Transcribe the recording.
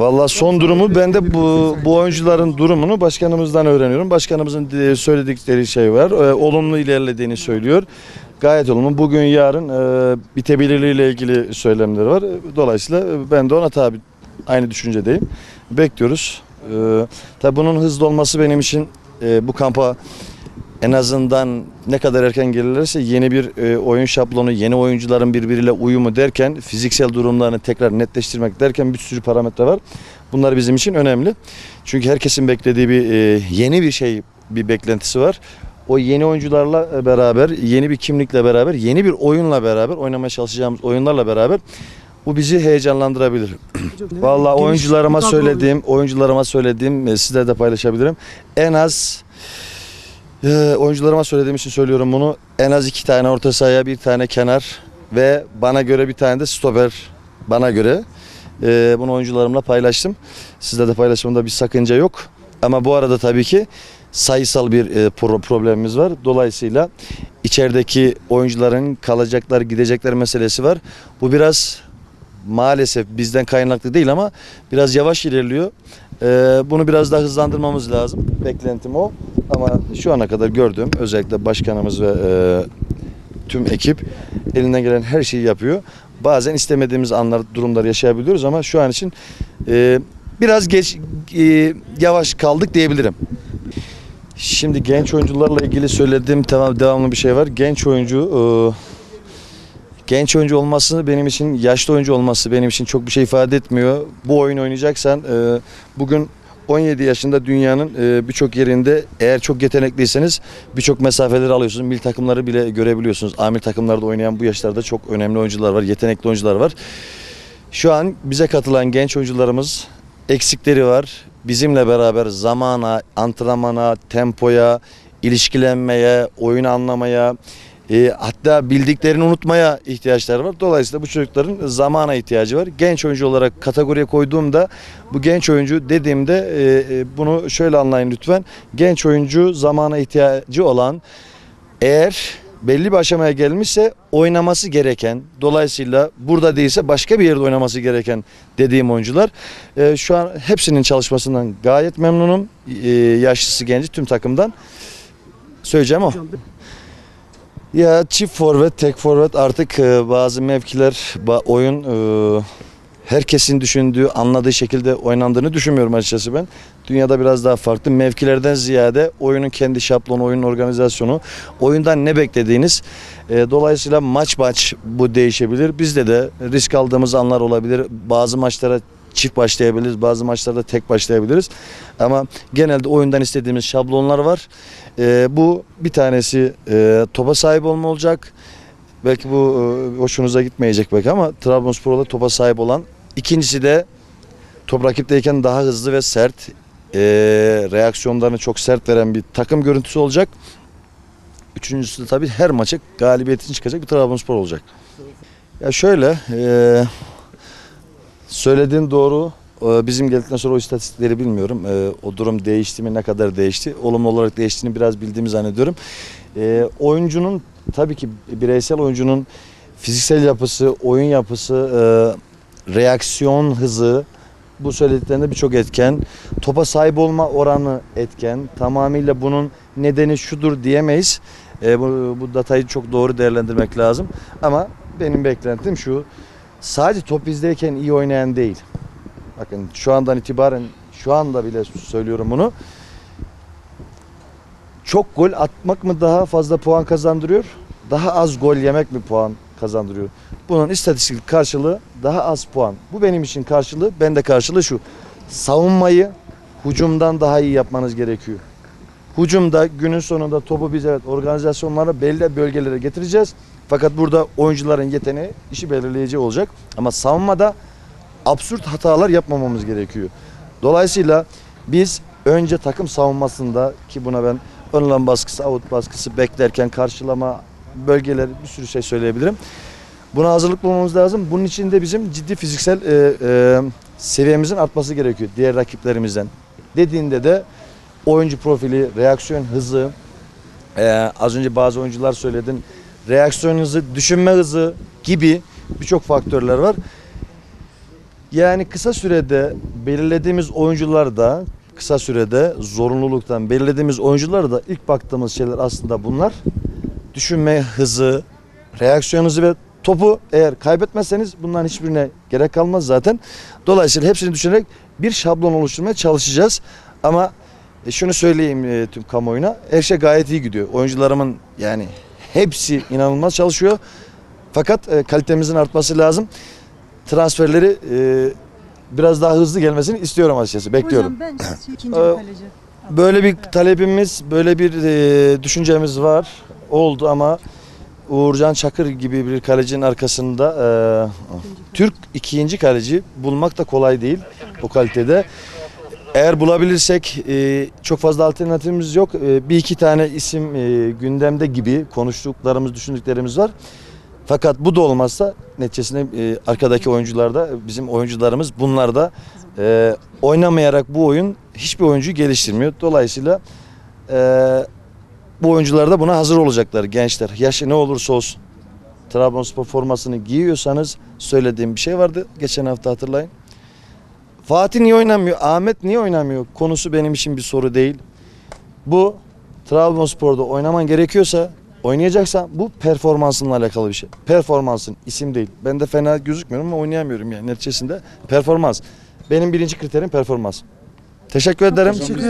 Valla son durumu ben de bu, bu oyuncuların durumunu başkanımızdan öğreniyorum. Başkanımızın de- söyledikleri şey var. Ee, olumlu ilerlediğini söylüyor. Gayet olumlu. Bugün yarın e, bitebilirliğiyle ilgili söylemleri var. Dolayısıyla e, ben de ona tabi aynı düşüncedeyim. Bekliyoruz. Ee, tabi bunun hızlı olması benim için e, bu kampa en azından ne kadar erken gelirlerse yeni bir e, oyun şablonu, yeni oyuncuların birbiriyle uyumu derken fiziksel durumlarını tekrar netleştirmek derken bir sürü parametre var. Bunlar bizim için önemli. Çünkü herkesin beklediği bir e, yeni bir şey, bir beklentisi var. O yeni oyuncularla beraber, yeni bir kimlikle beraber, yeni bir oyunla beraber, oynamaya çalışacağımız oyunlarla beraber bu bizi heyecanlandırabilir. Vallahi oyuncularıma söylediğim, oyuncularıma söylediğim, e, sizlerle de paylaşabilirim. En az e, oyuncularıma söylediğim için söylüyorum bunu. En az iki tane orta sahaya, bir tane kenar ve bana göre bir tane de stoper bana göre. E, bunu oyuncularımla paylaştım. Sizle de paylaşmamda bir sakınca yok. Ama bu arada tabii ki sayısal bir e, pro- problemimiz var. Dolayısıyla içerideki oyuncuların kalacaklar, gidecekler meselesi var. Bu biraz maalesef bizden kaynaklı değil ama biraz yavaş ilerliyor. Ee, bunu biraz daha hızlandırmamız lazım. Beklentim o. Ama şu ana kadar gördüğüm özellikle başkanımız ve e, tüm ekip elinden gelen her şeyi yapıyor. Bazen istemediğimiz anlar, durumlar yaşayabiliyoruz ama şu an için e, biraz geç e, yavaş kaldık diyebilirim. Şimdi genç oyuncularla ilgili söylediğim tamam devamlı bir şey var. Genç oyuncu e, genç oyuncu olması benim için yaşlı oyuncu olması benim için çok bir şey ifade etmiyor. Bu oyun oynayacaksan e, bugün 17 yaşında dünyanın e, birçok yerinde eğer çok yetenekliyseniz birçok mesafeleri alıyorsunuz. Milli takımları bile görebiliyorsunuz. Amir takımlarda oynayan bu yaşlarda çok önemli oyuncular var, yetenekli oyuncular var. Şu an bize katılan genç oyuncularımız eksikleri var. Bizimle beraber zamana, antrenmana, tempoya, ilişkilenmeye, oyunu anlamaya, e, hatta bildiklerini unutmaya ihtiyaçları var. Dolayısıyla bu çocukların zamana ihtiyacı var. Genç oyuncu olarak kategoriye koyduğumda bu genç oyuncu dediğimde e, e, bunu şöyle anlayın lütfen. Genç oyuncu zamana ihtiyacı olan eğer belli bir aşamaya gelmişse oynaması gereken dolayısıyla burada değilse başka bir yerde oynaması gereken dediğim oyuncular e, şu an hepsinin çalışmasından gayet memnunum. E, yaşlısı genci tüm takımdan. Söyleyeceğim o. Ya çift forvet, tek forvet artık e, bazı mevkiler, oyun e, herkesin düşündüğü, anladığı şekilde oynandığını düşünmüyorum açıkçası ben. Dünyada biraz daha farklı. Mevkilerden ziyade oyunun kendi şablonu, oyunun organizasyonu, oyundan ne beklediğiniz. E, dolayısıyla maç maç bu değişebilir. Bizde de risk aldığımız anlar olabilir. Bazı maçlara çift başlayabiliriz, bazı maçlarda tek başlayabiliriz. Ama genelde oyundan istediğimiz şablonlar var. Ee, bu bir tanesi e, topa sahip olma olacak. Belki bu e, hoşunuza gitmeyecek belki ama Trabzonspor'da topa sahip olan. İkincisi de top rakipteyken daha hızlı ve sert, e, reaksiyonlarını çok sert veren bir takım görüntüsü olacak. Üçüncüsü de tabii her maçı galibiyetin çıkacak bir Trabzonspor olacak. Ya şöyle, e, söylediğin doğru. Ee, Bizim geldikten sonra o istatistikleri bilmiyorum. Ee, O durum değişti mi, ne kadar değişti? Olumlu olarak değiştiğini biraz bildiğimi zannediyorum. Ee, Oyuncunun tabii ki bireysel oyuncunun fiziksel yapısı, oyun yapısı, e, reaksiyon hızı bu söylediklerinde birçok etken. Topa sahip olma oranı etken. Tamamıyla bunun nedeni şudur diyemeyiz. Bu datayı çok doğru değerlendirmek lazım. Ama benim beklentim şu. Sadece top bizdeyken iyi oynayan değil. Bakın şu andan itibaren şu anda bile söylüyorum bunu. Çok gol atmak mı daha fazla puan kazandırıyor? Daha az gol yemek mi puan kazandırıyor? Bunun istatistik karşılığı daha az puan. Bu benim için karşılığı, ben de karşılığı şu. Savunmayı hücumdan daha iyi yapmanız gerekiyor. Hücumda günün sonunda topu biz evet organizasyonlara belli bölgelere getireceğiz. Fakat burada oyuncuların yeteneği işi belirleyici olacak. Ama savunmada absürt hatalar yapmamamız gerekiyor. Dolayısıyla biz önce takım savunmasında ki buna ben ön lan baskısı, out baskısı beklerken karşılama bölgeleri bir sürü şey söyleyebilirim. Buna hazırlıklı olmamız lazım. Bunun için de bizim ciddi fiziksel e, e, seviyemizin artması gerekiyor diğer rakiplerimizden. Dediğinde de oyuncu profili, reaksiyon hızı, e, az önce bazı oyuncular söyledin, reaksiyon hızı, düşünme hızı gibi birçok faktörler var. Yani kısa sürede belirlediğimiz oyuncular da kısa sürede zorunluluktan belirlediğimiz oyuncular da ilk baktığımız şeyler aslında bunlar. Düşünme hızı, reaksiyon hızı ve topu eğer kaybetmezseniz bunların hiçbirine gerek kalmaz zaten. Dolayısıyla hepsini düşünerek bir şablon oluşturmaya çalışacağız. Ama e, şunu söyleyeyim e, tüm kamuoyuna. Her şey gayet iyi gidiyor. Oyuncularımın yani hepsi inanılmaz çalışıyor. Fakat e, kalitemizin artması lazım. Transferleri e, biraz daha hızlı gelmesini istiyorum açıkçası. Bekliyorum. Hocam ben ikinci Ee, kaleci. Böyle bir talebimiz, böyle bir e, düşüncemiz var. Oldu ama Uğurcan Çakır gibi bir kalecinin arkasında e, Türk ikinci kaleci bulmak da kolay değil o kalitede. Eğer bulabilirsek e, çok fazla alternatifimiz yok. E, bir iki tane isim e, gündemde gibi konuştuklarımız, düşündüklerimiz var. Fakat bu da olmazsa neticesinde e, arkadaki oyuncularda bizim oyuncularımız bunlar da oynamayarak bu oyun hiçbir oyuncuyu geliştirmiyor. Dolayısıyla bu oyuncular da buna hazır olacaklar gençler. Yaşı ne olursa olsun. Trabzonspor formasını giyiyorsanız söylediğim bir şey vardı geçen hafta hatırlayın. Fatih niye oynamıyor? Ahmet niye oynamıyor? Konusu benim için bir soru değil. Bu Trabzonspor'da oynaman gerekiyorsa oynayacaksan bu performansınla alakalı bir şey. Performansın isim değil. Ben de fena gözükmüyorum ama oynayamıyorum yani neticesinde performans. Benim birinci kriterim performans. Teşekkür ederim. teşekkür